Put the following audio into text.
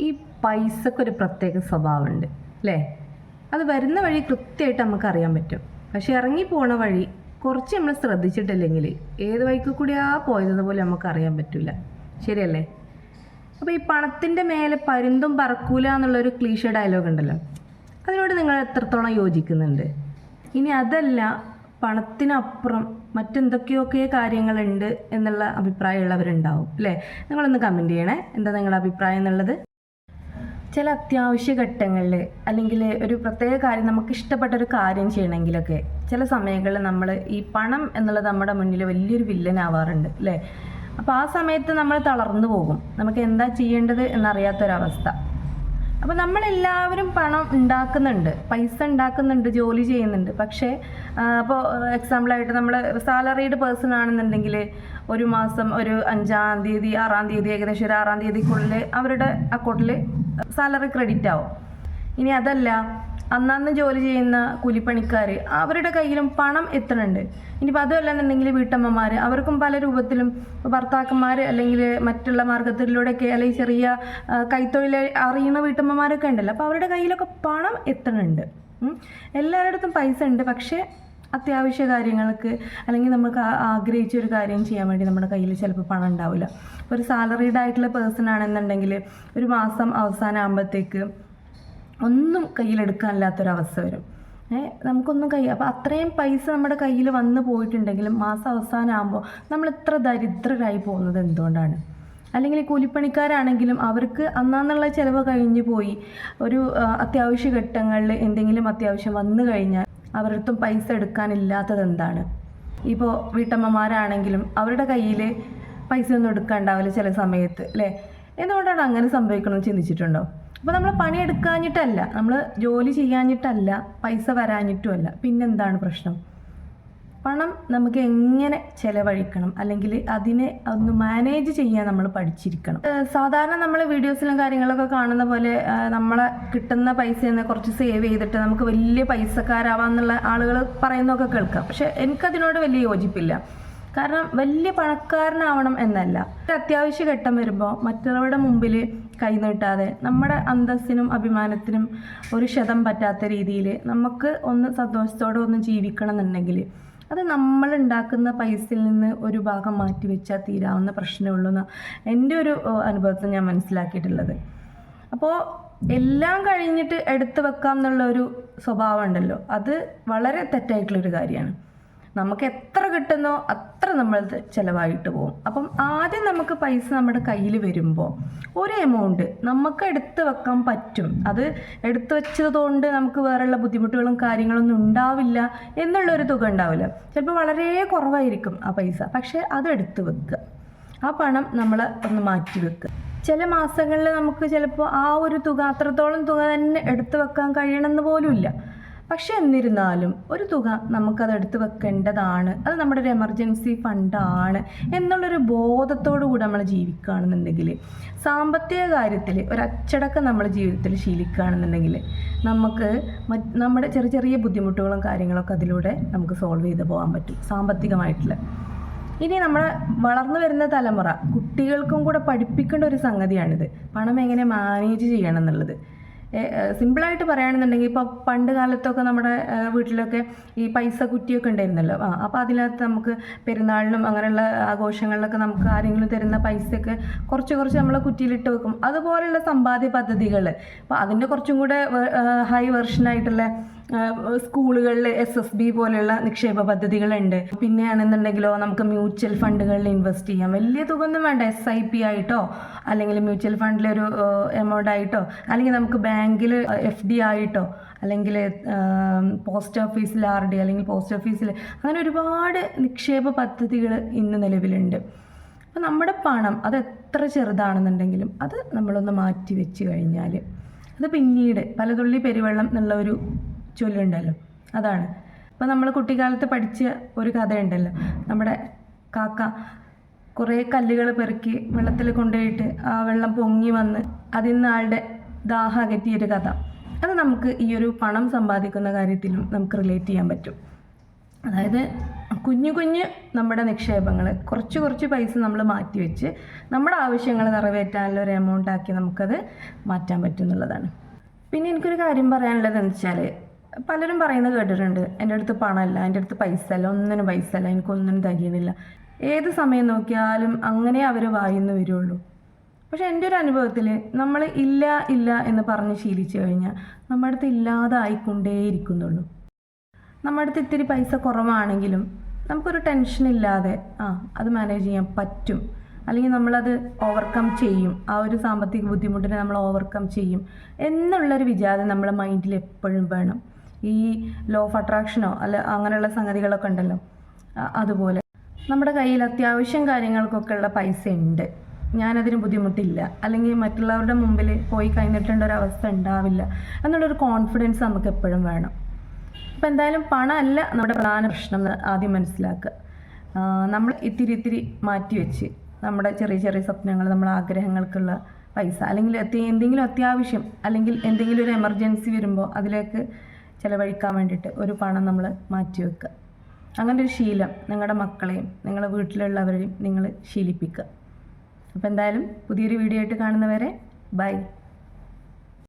ഈ പൈസക്കൊരു പ്രത്യേക സ്വഭാവമുണ്ട് അല്ലേ? അത് വരുന്ന വഴി കൃത്യമായിട്ട് നമുക്ക് അറിയാൻ പറ്റും. പക്ഷെ ഇറങ്ങി പോണ വഴി കുറച്ച് നമ്മൾ ശ്രദ്ധിച്ചിട്ടില്ലെങ്കിൽ ഏത് വഴിക്ക് കൂടിയാ പോയതെന്ന് നമുക്ക് അറിയാൻ പറ്റില്ല ശരിയല്ലേ? അപ്പോൾ ഈ പണത്തിന്റെ മേലെ പരുന്തും പറക്കൂല എന്നുള്ളൊരു ക്ലീഷ ഡയലോഗ് ഉണ്ടല്ലോ. അതിനോട് നിങ്ങൾ എത്രത്തോളം യോജിക്കുന്നുണ്ട്? ഇനി അതല്ല പണത്തിനപ്പുറം മറ്റെന്തൊക്കെയൊക്കെ കാര്യങ്ങളുണ്ട് എന്നുള്ള അഭിപ്രായമുള്ളവരുണ്ടാവും അല്ലേ? നിങ്ങളൊന്ന് കമന്റ് ചെയ്യണേ. എന്താ നിങ്ങളുടെ അഭിപ്രായം എന്നുള്ളത്? ചില അത്യാവശ്യ ഘട്ടങ്ങളിൽ അല്ലെങ്കിൽ ഒരു പ്രത്യേക കാര്യം നമുക്ക് ഇഷ്ടപ്പെട്ട ഒരു കാര്യം ചെയ്യണമെങ്കിലൊക്കെ ചില സമയങ്ങളിൽ നമ്മൾ ഈ പണം എന്നുള്ളത് നമ്മുടെ മുന്നിൽ വലിയൊരു വില്ലനാവാറുണ്ട് അല്ലേ? അപ്പോൾ ആ സമയത്ത് നമ്മൾ തളർന്നു പോകും. നമുക്ക് എന്താ ചെയ്യേണ്ടത് എന്നറിയാത്തൊരവസ്ഥ. അപ്പോൾ നമ്മളെല്ലാവരും പണം ഉണ്ടാക്കുന്നുണ്ട് പൈസ ഉണ്ടാക്കുന്നുണ്ട് ജോലി ചെയ്യുന്നുണ്ട്. പക്ഷേ അപ്പോൾ എക്സാമ്പിളായിട്ട് നമ്മൾ സാലറീഡ് പേഴ്സൺ ആണെന്നുണ്ടെങ്കിൽ ഒരു മാസം ഒരു അഞ്ചാം തീയതി ആറാം തീയതി ഏകദേശം ഒരു ആറാം തീയതിക്കുള്ളിൽ അവരുടെ അക്കൗണ്ടിൽ സാലറി ക്രെഡിറ്റ് ആവും. ഇനി അതല്ല അന്നന്ന് ജോലി ചെയ്യുന്ന കൂലിപ്പണിക്കാർ അവരുടെ കയ്യിലും പണം എത്തുന്നുണ്ട് ഇനിയിപ്പോൾ അതുമല്ലെന്നുണ്ടെങ്കിൽ വീട്ടമ്മമാർ അവർക്കും പല രൂപത്തിലും ഭർത്താക്കന്മാർ അല്ലെങ്കിൽ മറ്റുള്ള മാർഗത്തിലൂടെയൊക്കെ അല്ലെങ്കിൽ ചെറിയ കൈത്തൊഴിൽ അറിയുന്ന വീട്ടമ്മമാരൊക്കെ ഉണ്ടല്ലോ. അപ്പോൾ അവരുടെ കയ്യിലൊക്കെ പണം എത്തുന്നുണ്ട് ഉം. എല്ലാവരുടെ അടുത്തും പൈസ ഉണ്ട്. പക്ഷേ അത്യാവശ്യ കാര്യങ്ങൾക്ക് അല്ലെങ്കിൽ നമുക്ക് ആഗ്രഹിച്ച ഒരു കാര്യം ചെയ്യാൻ വേണ്ടി നമ്മുടെ കയ്യിൽ ചിലപ്പോൾ പണം ഉണ്ടാവില്ല. ഒരു സാലറീഡ് ആയിട്ടുള്ള പേഴ്സൺ ആണെന്നുണ്ടെങ്കിൽ ഒരു മാസം അവസാനം ആകുമ്പോഴത്തേക്ക് ഒന്നും കയ്യിലെടുക്കാനില്ലാത്തൊരവസ്ഥ വരും. നമുക്കൊന്നും കൈ അപ്പോൾ അത്രയും പൈസ നമ്മുടെ കയ്യിൽ വന്നു പോയിട്ടുണ്ടെങ്കിലും മാസം അവസാനമാകുമ്പോൾ നമ്മൾ ഇത്ര ദരിദ്രരായി പോകുന്നത് എന്തുകൊണ്ടാണ്? അല്ലെങ്കിൽ കൂലിപ്പണിക്കാരാണെങ്കിലും അവർക്ക് അന്നാന്നുള്ള ചിലവ് കഴിഞ്ഞു പോയി ഒരു അത്യാവശ്യ ഘട്ടങ്ങളിൽ എന്തെങ്കിലും അത്യാവശ്യം വന്നു കഴിഞ്ഞാൽ അവരുടെ അടുത്തും പൈസ എടുക്കാനില്ലാത്തത് എന്താണ് ഇപ്പോൾ വീട്ടമ്മമാരാണെങ്കിലും അവരുടെ കയ്യിൽ പൈസ ഒന്നും എടുക്കാണ്ടാവില്ല ചില സമയത്ത് അല്ലേ? എന്തുകൊണ്ടാണ് അങ്ങനെ സംഭവിക്കണമെന്ന് ചിന്തിച്ചിട്ടുണ്ടോ? അപ്പോൾ നമ്മൾ പണിയെടുക്കാഞ്ഞിട്ടല്ല നമ്മൾ ജോലി ചെയ്യാഞ്ഞിട്ടല്ല പൈസ വരാഞ്ഞിട്ടുമല്ല. പിന്നെന്താണ് പ്രശ്നം? പണം നമുക്ക് എങ്ങനെ ചെലവഴിക്കണം? അല്ലെങ്കിൽ അതിനെ ഒന്ന് മാനേജ് ചെയ്യാൻ നമ്മൾ പഠിച്ചിരിക്കണം. സാധാരണ നമ്മൾ വീഡിയോസിലും കാര്യങ്ങളൊക്കെ കാണുന്ന പോലെ നമ്മളെ കിട്ടുന്ന പൈസ തന്നെ കുറച്ച് സേവ് ചെയ്തിട്ട് നമുക്ക് വലിയ പൈസക്കാരാവാന്നുള്ള ആളുകൾ പറയുന്നതൊക്കെ കേൾക്കാം. പക്ഷെ എനിക്കതിനോട് വലിയ യോജിപ്പില്ല. കാരണം വലിയ പണക്കാരനാവണം എന്നല്ല. ഒരു അത്യാവശ്യ ഘട്ടം വരുമ്പോൾ മറ്റുള്ളവരുടെ മുമ്പിൽ കൈനീട്ടാതെ നമ്മുടെ അന്തസ്സിനും അഭിമാനത്തിനും ഒരു ക്ഷതം പറ്റാത്ത രീതിയിൽ നമുക്ക് ഒന്ന് സന്തോഷത്തോടെ ഒന്ന് ജീവിക്കണം എന്നുണ്ടെങ്കിൽ അത് നമ്മൾ ഉണ്ടാക്കുന്ന പൈസയിൽ നിന്ന് ഒരു ഭാഗം മാറ്റി വെച്ചാൽ തീരാവുന്ന പ്രശ്നമേ ഉള്ളൂ എന്ന് എന്റെ ഒരു അനുഭവത്തിൽ ഞാൻ മനസ്സിലാക്കിയിട്ടുള്ളത്. അപ്പോൾ എല്ലാം കഴിഞ്ഞിട്ട് എടുത്തു വെക്കാം എന്നുള്ള ഒരു സ്വഭാവം ഉണ്ടല്ലോ. അത് വളരെ തെറ്റായിട്ടുള്ളൊരു കാര്യമാണ്. നമുക്ക് എത്ര കിട്ടുന്നോ അത്ര നമ്മൾ ചിലവായിട്ട് പോകും. അപ്പം ആദ്യം നമുക്ക് പൈസ നമ്മുടെ കയ്യിൽ വരുമ്പോൾ ഒരു എമൗണ്ട് നമുക്ക് എടുത്തു വെക്കാൻ പറ്റും. അത് എടുത്തു വെച്ചതുകൊണ്ട് നമുക്ക് വേറെയുള്ള ബുദ്ധിമുട്ടുകളും കാര്യങ്ങളൊന്നും ഉണ്ടാവില്ല എന്നുള്ളൊരു തുക ഉണ്ടാവില്ല. ചിലപ്പോൾ വളരെ കുറവായിരിക്കും ആ പൈസ. പക്ഷേ അത് എടുത്തു വെക്കുക. ആ പണം നമ്മൾ ഒന്ന് മാറ്റി വെക്കുക. ചില മാസങ്ങളിൽ നമുക്ക് ചിലപ്പോൾ ആ ഒരു തുക അത്രത്തോളം തുക തന്നെ എടുത്തു വെക്കാൻ കഴിയണമെന്ന് പോലുമില്ല പക്ഷെ എന്നിരുന്നാലും ഒരു തുക നമുക്കത് എടുത്തു വെക്കേണ്ടതാണ്. അത് നമ്മുടെ ഒരു എമർജൻസി ഫണ്ടാണ് എന്നുള്ളൊരു ബോധത്തോടു കൂടി നമ്മൾ ജീവിക്കുകയാണെന്നുണ്ടെങ്കിൽ സാമ്പത്തിക കാര്യത്തിൽ ഒരു അച്ചടക്കം നമ്മുടെ ജീവിതത്തിൽ ശീലിക്കുകയാണെന്നുണ്ടെങ്കിൽ നമുക്ക് നമ്മുടെ ചെറിയ ചെറിയ ബുദ്ധിമുട്ടുകളും കാര്യങ്ങളൊക്കെ അതിലൂടെ നമുക്ക് സോൾവ് ചെയ്ത് പോകാൻ പറ്റും സാമ്പത്തികമായിട്ടുള്ള. ഇനി നമ്മളെ വളർന്നു വരുന്ന തലമുറ കുട്ടികൾക്കും കൂടെ പഠിപ്പിക്കേണ്ട ഒരു സംഗതിയാണിത്. പണം എങ്ങനെ മാനേജ് ചെയ്യണം എന്നുള്ളത്. സിമ്പിളായിട്ട് പറയുകയാണെന്നുണ്ടെങ്കിൽ ഇപ്പോൾ പണ്ട് കാലത്തൊക്കെ നമ്മുടെ വീട്ടിലൊക്കെ ഈ പൈസ കുറ്റിയൊക്കെ ഉണ്ടായിരുന്നല്ലോ. ആ അപ്പോൾ അതിനകത്ത് നമുക്ക് പെരുന്നാളിനും അങ്ങനെയുള്ള ആഘോഷങ്ങളിലൊക്കെ നമുക്ക് ആരെങ്കിലും തരുന്ന പൈസയൊക്കെ കുറച്ച് കുറച്ച് നമ്മളെ കുറ്റിയിലിട്ട് വെക്കും. അതുപോലെയുള്ള സമ്പാദ്യ പദ്ധതികൾ അപ്പോൾ അതിന്റെ കുറച്ചും കൂടെ ഹൈ വെർഷനായിട്ടുള്ള സ്കൂളുകളിൽ എസ് എസ് ബി പോലെയുള്ള നിക്ഷേപ പദ്ധതികളുണ്ട്. പിന്നെയാണെന്നുണ്ടെങ്കിലോ നമുക്ക് മ്യൂച്വൽ ഫണ്ടുകളിൽ ഇൻവെസ്റ്റ് ചെയ്യാം. വലിയ തുക ഒന്നും വേണ്ട. എസ് ഐ പി ആയിട്ടോ അല്ലെങ്കിൽ മ്യൂച്വൽ ഫണ്ടിലൊരു എമൗണ്ട് ആയിട്ടോ അല്ലെങ്കിൽ നമുക്ക് ബാങ്കിൽ എഫ് ഡി ആയിട്ടോ അല്ലെങ്കിൽ പോസ്റ്റ് ഓഫീസിൽ ആർ ഡി അല്ലെങ്കിൽ പോസ്റ്റ് ഓഫീസിൽ അങ്ങനെ ഒരുപാട് നിക്ഷേപ പദ്ധതികൾ ഇന്ന് നിലവിലുണ്ട്. അപ്പോൾ നമ്മുടെ പണം അത് എത്ര ചെറുതാണെന്നുണ്ടെങ്കിലും അത് നമ്മളൊന്ന് മാറ്റി വെച്ച് കഴിഞ്ഞാൽ അത് പിന്നീട് പലതുള്ളി പെരുവെള്ളം എന്നുള്ള ഒരു ചൊല്ലുണ്ടല്ലോ. അതാണ്. അപ്പോൾ നമ്മൾ കുട്ടിക്കാലത്ത് പഠിച്ച ഒരു കഥയുണ്ടല്ലോ. നമ്മുടെ കാക്ക കുറേ കല്ലുകൾ പെറുക്കി വെള്ളത്തിൽ കൊണ്ടുപോയിട്ട് ആ വെള്ളം പൊങ്ങി വന്ന് അതിൽ നിന്ന് ആളുടെ ദാഹം അകറ്റിയൊരു കഥ. അത് നമുക്ക് ഈ ഒരു പണം സമ്പാദിക്കുന്ന കാര്യത്തിലും നമുക്ക് റിലേറ്റ് ചെയ്യാൻ പറ്റും. അതായത് കുഞ്ഞു കുഞ്ഞ് നമ്മുടെ നിക്ഷേപങ്ങൾ കുറച്ച് കുറച്ച് പൈസ നമ്മൾ മാറ്റി വെച്ച് നമ്മുടെ ആവശ്യങ്ങൾ നിറവേറ്റാനുള്ള ഒരു എമൗണ്ട് ആക്കി നമുക്കത് മാറ്റാൻ പറ്റും എന്നുള്ളതാണ്. പിന്നെ എനിക്കൊരു കാര്യം പറയാനുള്ളത് എന്ന് വെച്ചാൽ പലരും പറയുന്നത് കേട്ടിട്ടുണ്ട് എന്റെ അടുത്ത് പണമല്ല എന്റെ അടുത്ത് പൈസ അല്ല ഒന്നിനും പൈസ അല്ല എനിക്കൊന്നിനും തികയണില്ല ഏത് സമയം നോക്കിയാലും അങ്ങനെ അവർ വായിന്ന് വരുള്ളൂ. പക്ഷെ എന്റെ ഒരു അനുഭവത്തിൽ നമ്മൾ ഇല്ല ഇല്ല എന്ന് പറഞ്ഞ് ശീലിച്ചു കഴിഞ്ഞാൽ നമ്മുടെ അടുത്ത് ഇല്ലാതായിക്കൊണ്ടേയിരിക്കുന്നുള്ളൂ നമ്മുടെ അടുത്ത് ഇത്തിരി പൈസ കുറവാണെങ്കിലും നമുക്കൊരു ടെൻഷൻ ഇല്ലാതെ ആ അത് മാനേജ് ചെയ്യാൻ പറ്റും. അല്ലെങ്കിൽ നമ്മളത് ഓവർകം ചെയ്യും. ആ ഒരു സാമ്പത്തിക ബുദ്ധിമുട്ടിനെ നമ്മൾ ഓവർകം ചെയ്യും. എന്നുള്ളൊരു വിചാരം നമ്മളെ മൈൻഡിൽ എപ്പോഴും വേണം. ഈ ലോ ഓഫ് അട്രാക്ഷനോ അല്ല അങ്ങനെയുള്ള സംഗതികളൊക്കെ ഉണ്ടല്ലോ. അതുപോലെ. നമ്മുടെ കയ്യിൽ അത്യാവശ്യം കാര്യങ്ങൾക്കൊക്കെ ഉള്ള പൈസ ഉണ്ട്. ഞാനതിന് ബുദ്ധിമുട്ടില്ല. അല്ലെങ്കിൽ മറ്റുള്ളവരുടെ മുമ്പിൽ പോയി കഴിഞ്ഞിട്ടുണ്ട് ഒരു ഉണ്ടാവില്ല. എന്നുള്ളൊരു കോൺഫിഡൻസ് നമുക്ക് എപ്പോഴും വേണം. അപ്പം എന്തായാലും പണമല്ല നമ്മുടെ പ്രധാന പ്രശ്നം ആദ്യം മനസ്സിലാക്കുക. നമ്മൾ ഇത്തിരി ഇത്തിരി മാറ്റി വെച്ച് നമ്മുടെ ചെറിയ ചെറിയ സ്വപ്നങ്ങൾ നമ്മുടെ ആഗ്രഹങ്ങൾക്കുള്ള പൈസ അല്ലെങ്കിൽ എന്തെങ്കിലും അത്യാവശ്യം അല്ലെങ്കിൽ എന്തെങ്കിലും ഒരു എമർജൻസി വരുമ്പോൾ അതിലേക്ക് ചിലവഴിക്കാൻ വേണ്ടിയിട്ട് ഒരു പണം നമ്മൾ മാറ്റി വെക്കുക. അങ്ങനെ ഒരു ശീലം നിങ്ങളുടെ മക്കളെയും നിങ്ങളുടെ വീട്ടിലുള്ളവരെയും നിങ്ങൾ ശീലിപ്പിക്കുക. അപ്പോൾ എന്തായാലും പുതിയൊരു വീഡിയോ ആയിട്ട് കാണുന്നവരെ ബൈ.